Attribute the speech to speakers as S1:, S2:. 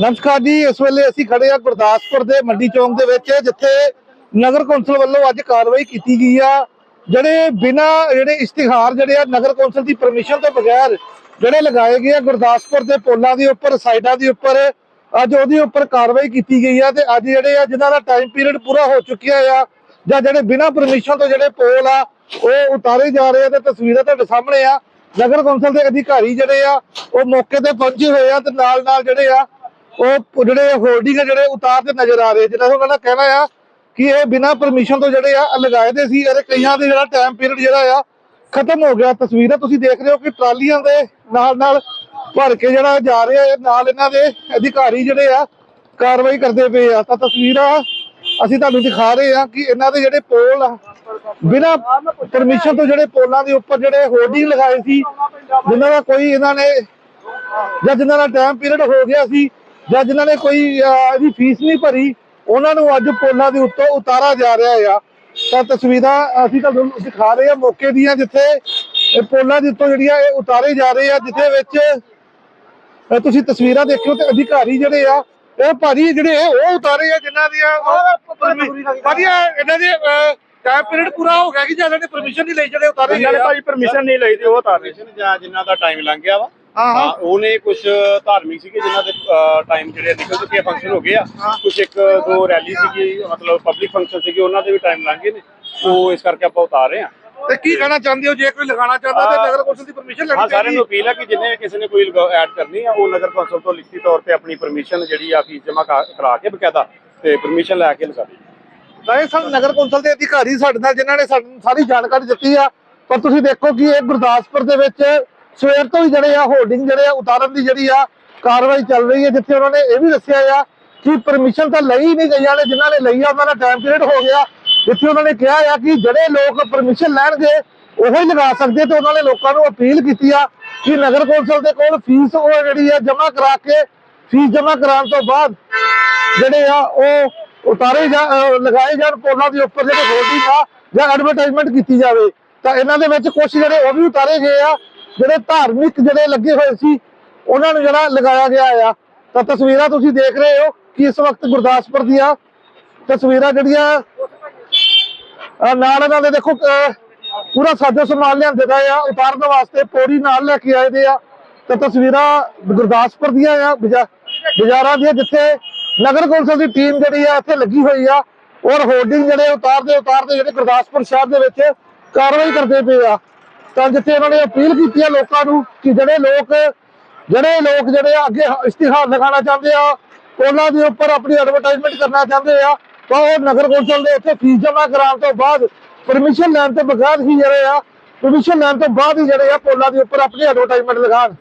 S1: ਨਮਸਕਾਰ ਜੀ, ਇਸ ਵੇਲੇ ਅਸੀਂ ਖੜੇ ਆ ਗੁਰਦਾਸਪੁਰ ਦੇ ਮੰਡੀ ਚੌਂਕ ਦੇ ਵਿੱਚ, ਜਿੱਥੇ ਨਗਰ ਕੌਂਸਲ ਵੱਲੋਂ ਅੱਜ ਕਾਰਵਾਈ ਕੀਤੀ ਗਈ ਆ। ਜਿਹੜੇ ਬਿਨਾ, ਜਿਹੜੇ ਇਸ਼ਤਿਹਾਰ ਜਿਹੜੇ ਆ, ਨਗਰ ਕੌਂਸਲ ਦੀ ਪਰਮਿਸ਼ਨ ਤੋਂ ਬਗੈਰ ਜਿਹੜੇ ਲਗਾਏ ਗਏ ਆ ਗੁਰਦਾਸਪੁਰ ਦੇ ਪੋਲਾਂ ਦੇ ਉੱਪਰ, ਸਾਈਡਾਂ ਦੇ ਉੱਪਰ, ਅੱਜ ਉਹਦੇ ਉੱਪਰ ਕਾਰਵਾਈ ਕੀਤੀ ਗਈ ਆ ਤੇ ਅੱਜ ਜਿਹੜੇ ਆ, ਜਿਨ੍ਹਾਂ ਦਾ ਟਾਈਮ ਪੀਰੀਅਡ ਪੂਰਾ ਹੋ ਚੁੱਕਿਆ ਆ ਜਾਂ ਜਿਹੜੇ ਬਿਨਾ ਪਰਮਿਸ਼ਨ ਤੋਂ ਜਿਹੜੇ ਪੋਲ ਆ, ਉਹ ਉਤਾਰੇ ਜਾ ਰਹੇ ਆ ਤੇ ਤਸਵੀਰਾਂ ਤੁਹਾਡੇ ਸਾਹਮਣੇ ਆ। ਨਗਰ ਕੌਂਸਲ ਦੇ ਅਧਿਕਾਰੀ ਜਿਹੜੇ ਆ, ਉਹ ਮੌਕੇ ਤੇ ਪਹੁੰਚੇ ਹੋਏ ਆ ਤੇ ਨਾਲ ਨਾਲ ਜਿਹੜੇ ਆ ਉਹ ਜਿਹੜੇ ਹੋਲਡਿੰਗ ਜਿਹੜੇ ਉਤਾਰਦੇ ਨਜ਼ਰ ਆ ਰਹੇ ਜਿਹਨਾਂ ਉਹਨਾਂ ਦਾ ਕਹਿਣਾ ਆ ਕਿ ਇਹ ਬਿਨਾਂ ਪਰਮਿਸ਼ਨ ਤੋਂ ਜਿਹੜੇ ਆ ਲਗਾਏ ਦੇ ਸੀ, ਇਹਦੇ ਕਈਆਂ ਦੇ ਜਿਹੜਾ ਟਾਈਮ ਪੀਰੀਅਡ ਜਿਹੜਾ ਆ, ਖਤਮ ਹੋ ਗਿਆ। ਤਸਵੀਰਾਂ ਤੁਸੀਂ ਦੇਖ ਰਹੇ ਹੋ ਕਿ ਟਰਾਲੀਆਂ ਦੇ ਨਾਲ ਨਾਲ ਭਰ ਕੇ ਜਿਹੜਾ ਜਾ ਰਿਹਾ ਹੈ, ਨਾਲ ਇਹਨਾਂ ਦੇ ਅਧਿਕਾਰੀ ਜਿਹੜੇ ਆ, ਕਾਰਵਾਈ ਕਰਦੇ ਪਏ ਆ। ਤਾਂ ਤਸਵੀਰਾਂ ਅਸੀਂ ਤੁਹਾਨੂੰ ਦਿਖਾ ਰਹੇ ਆ ਕਿ ਇਹਨਾਂ ਦੇ ਜਿਹੜੇ ਪੋਲ ਆ, ਬਿਨਾਂ ਪਰਮਿਸ਼ਨ ਤੋਂ ਜਿਹੜੇ ਪੋਲਾਂ ਦੇ ਉੱਪਰ ਜਿਹੜੇ ਹੋਰਡਿੰਗ ਲਗਾਏ ਸੀ, ਜਿਨ੍ਹਾਂ ਦਾ ਕੋਈ ਇਹਨਾਂ ਨੇ ਜਾਂ ਜਿਨ੍ਹਾਂ ਦਾ ਟਾਈਮ ਪੀਰੀਅਡ ਹੋ ਗਿਆ ਸੀ ਜਾਂ ਜਿਨ੍ਹਾਂ ਨੇ ਕੋਈ ਇਹਦੀ ਫੀਸ ਨਹੀਂ ਭਰੀ ਉਹਨਾਂ ਨੂੰ ਅੱਜ ਪੋਲਾਂ ਦੇ ਉੱਤੋਂ ਉਤਾਰਾ ਜਾ ਰਿਹਾ ਆ। ਤਾਂ ਤਸਵੀਰਾਂ ਅਸੀਂ ਤੁਹਾਨੂੰ ਦਿਖਾ ਰਹੇ ਆ ਮੌਕੇ ਦੀਆਂ ਜਿੱਥੇ ਇਹ ਪੋਲਾਂ ਦੇ ਉੱਤੋਂ ਜਿਹੜੀਆਂ ਇਹ ਉਤਾਰੇ ਜਾ ਰਹੇ ਆ ਜਿੱਥੇ ਵਿੱਚ ਤੁਸੀਂ ਤਸਵੀਰਾਂ ਦੇਖਿਓ ਤੇ ਅਧਿਕਾਰੀ ਜਿਹੜੇ ਆ ਇਹ ਭਾਜੀ ਜਿਹੜੇ ਆ, ਉਹ ਉਤਾਰੇ ਆ ਜਿਨ੍ਹਾਂ ਦੀਆਂ ਭਾਜੀ ਇਹ ਇਹਨਾਂ ਦੇ ਟਾਈਮ ਪੀਰੀਅਡ ਪੂਰਾ ਹੋ ਗਿਆ ਕਿ ਜਾਂ ਇਹਨਾਂ ਨੇ ਪਰਮਿਸ਼ਨ ਨਹੀਂ ਲਈ ਜਿਹੜੇ ਉਤਾਰੇ
S2: ਇਹਨਾਂ ਨੇ ਪਰਮਿਸ਼ਨ ਨਹੀਂ ਲਈ ਤੇ ਉਹ ਨਹੀਂ
S3: ਜਾਂ ਜਿਨ੍ਹਾਂ ਦਾ ਟਾਈਮ ਲੰਘ ਗਿਆ ਵਾ।
S1: ਹਾਂ
S3: ਉਹਨੇ ਕੁਝ ਧਾਰਮਿਕ ਸੀਗੇ ਜਿਨ੍ਹਾਂ ਦੇ ਟਾਈਮ ਜਿਹੜੇ ਨਿਕਲ ਚੁੱਕੇ ਫੰਕਸ਼ਨ ਹੋ ਗਏ ਆ। ਕੁਝ ਇੱਕ ਦੋ ਰੈਲੀ ਸੀਗੀ ਮਤਲਬ ਪਬਲਿਕ ਫੰਕਸ਼ਨ ਸੀਗੇ ਉਹਨਾਂ ਦੇ ਵੀ ਟਾਈਮ ਲੰਘ ਗਏ ਨੇ। ਉਹ ਇਸ ਕਰਕੇ ਆਪਾਂ ਉਤਾਰ ਰਹੇ ਆ।
S1: ਤੇ ਕੀ ਕਹਿਣਾ ਚਾਹੁੰਦੇ ਹੋ? ਜੇ ਕੋਈ ਲਗਾਉਣਾ ਚਾਹੁੰਦਾ ਤੇ ਨਗਰ ਕੌਂਸਲ ਦੀ ਪਰਮਿਸ਼ਨ
S3: ਹਾਂ
S1: ਲੈਣੀ
S3: ਸਾਰਿਆਂ
S1: ਚਾਹੀਦੀ।
S3: ਨੂੰ ਅਪੀਲ ਹੈ ਕਿ ਜਿੰਨੇ ਕਿਸੇ ਨੇ ਕੋਈ ਐਡ ਕਰਨੀ ਆ ਉਹ ਨਗਰ ਕੌਂਸਲ ਤੋਂ ਲਿਖਤੀ ਤੌਰ ਤੇ ਆਪਣੀ ਪਰਮਿਸ਼ਨ ਜਿਹੜੀ ਆ ਫੀਸ ਜਮ੍ਹਾਂ ਕਰਾ ਕੇ ਬਕਾਇਦਾ ਤੇ ਪਰਮਿਸ਼ਨ ਲੈ ਕੇ ਲਗਾ ਦੇ
S1: ਨਹੀਂ ਸਾਨੂੰ ਨਗਰ ਕੌਂਸਲ ਦੇ ਅਧਿਕਾਰੀ ਸਾਡੇ ਨਾਲ ਜਿਨ੍ਹਾਂ ਨੇ ਸਾਨੂੰ ਸਾਰੀ ਜਾਣਕਾਰੀ ਦਿੱਤੀ ਆ ਪਰ ਤੁਸੀਂ ਦੇਖੋ ਕਿ ਇਹ ਗੁਰਦਾਸਪੁਰ ਦੇ ਵਿੱਚ ਸਵੇਰ ਤੋਂ ਹੀ ਜਿਹੜੇ ਆ ਹੋਲਡਿੰਗ ਜਿਹੜੇ ਆ, ਉਤਾਰਨ ਦੀ ਜਿਹੜੀ ਆ ਕਾਰਵਾਈ ਚੱਲ ਰਹੀ ਹੈ, ਜਿੱਥੇ ਉਹਨਾਂ ਨੇ ਇਹ ਵੀ ਦੱਸਿਆ ਆ ਕਿ ਪਰਮਿਸ਼ਨ ਤਾਂ ਲਈ ਨਹੀਂ ਗਈਆਂ ਨੇ, ਜਿਨ੍ਹਾਂ ਨੇ ਲਈ ਆ, ਉਹਨਾਂ ਦਾ ਟਾਈਮ ਪੀਰੀਅਡ ਹੋ ਗਿਆ। ਜਿੱਥੇ ਉਹਨਾਂ ਨੇ ਕਿਹਾ ਆ ਕਿ ਜਿਹੜੇ ਲੋਕ ਪਰਮਿਸ਼ਨ ਲੈਣਗੇ, ਉਹੋ ਹੀ ਲਗਾ ਸਕਦੇ ਤੇ ਉਹਨਾਂ ਨੇ ਲੋਕਾਂ ਨੂੰ ਅਪੀਲ ਕੀਤੀ ਆ ਕਿ ਨਗਰ ਕੌਂਸਲ ਦੇ ਕੋਲ ਫੀਸ ਉਹ ਜਿਹੜੀ ਆ ਜਮ੍ਹਾਂ ਕਰਾ ਕੇ ਫੀਸ ਜਮ੍ਹਾਂ ਕਰਾਉਣ ਤੋਂ ਬਾਅਦ ਜਿਹੜੇ ਆ, ਉਹ ਉਤਾਰੇ ਜਾ ਲਗਾਏ ਜਾਣ ਪੋਲਾਂ ਦੇ ਉੱਪਰ ਜਿਹੜੇ ਹੋਰਡਿੰਗ ਆ ਜਾਂ ਐਡਵਰਟਾਈਜ਼ਮੈਂਟ ਕੀਤੀ ਜਾਵੇ, ਤਾਂ ਇਹਨਾਂ ਦੇ ਵਿੱਚ ਕੁਝ ਜਿਹੜੇ ਉਹ ਵੀ ਉਤਾਰੇ ਗਏ ਆ। ਜਿਹੜੇ ਧਾਰਮਿਕ ਜਿਹੜੇ ਲੱਗੇ ਹੋਏ ਸੀ, ਉਹਨਾਂ ਨੂੰ ਜਿਹੜਾ ਲਗਾਇਆ ਗਿਆ ਆ। ਤਾਂ ਤਸਵੀਰਾਂ ਤੁਸੀਂ ਦੇਖ ਰਹੇ ਹੋ ਕਿ ਇਸ ਵਕਤ ਗੁਰਦਾਸਪੁਰ ਦੀਆਂ ਤਸਵੀਰਾਂ ਜਿਹੜੀਆਂ, ਅਹ, ਨਾਲ ਇਹਨਾਂ ਦੇ ਦੇਖੋ ਪੂਰਾ ਸਾਜੋ ਸਮਾਨ ਲਿਆਂਦੇ ਦਾ ਆ, ਉਤਾਰਨ ਵਾਸਤੇ ਪੌੜੀ ਨਾਲ ਲੈ ਕੇ ਆਏ ਦੇ ਆ। ਤੇ ਤਸਵੀਰਾਂ ਗੁਰਦਾਸਪੁਰ ਦੀਆਂ ਆ ਬਾਜ਼ਾਰਾਂ ਦੀਆਂ, ਜਿੱਥੇ ਨਗਰ ਕੌਂਸਲ ਦੀ ਟੀਮ ਜਿਹੜੀ ਆ, ਇੱਥੇ ਲੱਗੀ ਹੋਈ ਆ। ਔਰ ਹੋਰਡਿੰਗ ਜਿਹੜੇ ਉਤਾਰਦੇ ਉਤਾਰਦੇ ਜਿਹੜੇ ਗੁਰਦਾਸਪੁਰ ਸ਼ਹਿਰ ਦੇ ਵਿੱਚ ਕਾਰਵਾਈ ਕਰਦੇ ਪਏ ਆ। ਤਾਂ ਜਿੱਥੇ ਉਹਨਾਂ ਨੇ ਅਪੀਲ ਕੀਤੀ ਹੈ ਲੋਕਾਂ ਨੂੰ ਕਿ ਜਿਹੜੇ ਲੋਕ ਜਿਹੜੇ ਲੋਕ ਜਿਹੜੇ ਆ ਅੱਗੇ ਇਸ਼ਤਿਹਾਰ ਲਗਾਉਣਾ ਚਾਹੁੰਦੇ ਆ, ਉਹਨਾਂ ਦੇ ਉੱਪਰ ਆਪਣੀ ਐਡਵਰਟਾਈਜ਼ਮੈਂਟ ਕਰਨਾ ਚਾਹੁੰਦੇ ਆ, ਤਾਂ ਉਹ ਨਗਰ ਕੌਂਸਲ ਦੇ ਉੱਥੇ ਫੀਸ ਜਮ੍ਹਾਂ ਕਰਾਉਣ ਤੋਂ ਬਾਅਦ ਪਰਮਿਸ਼ਨ ਲੈਣ ਤੋਂ ਬਗੈਰ ਹੀ ਜਿਹੜੇ ਆ ਪਰਮਿਸ਼ਨ ਲੈਣ ਤੋਂ ਬਾਅਦ ਹੀ ਜਿਹੜੇ ਆ, ਪੋਲਾਂ ਦੇ ਉੱਪਰ ਆਪਣੀ ਐਡਵਰਟਾਈਜ਼ਮੈਂਟ ਲਗਾਉਣ।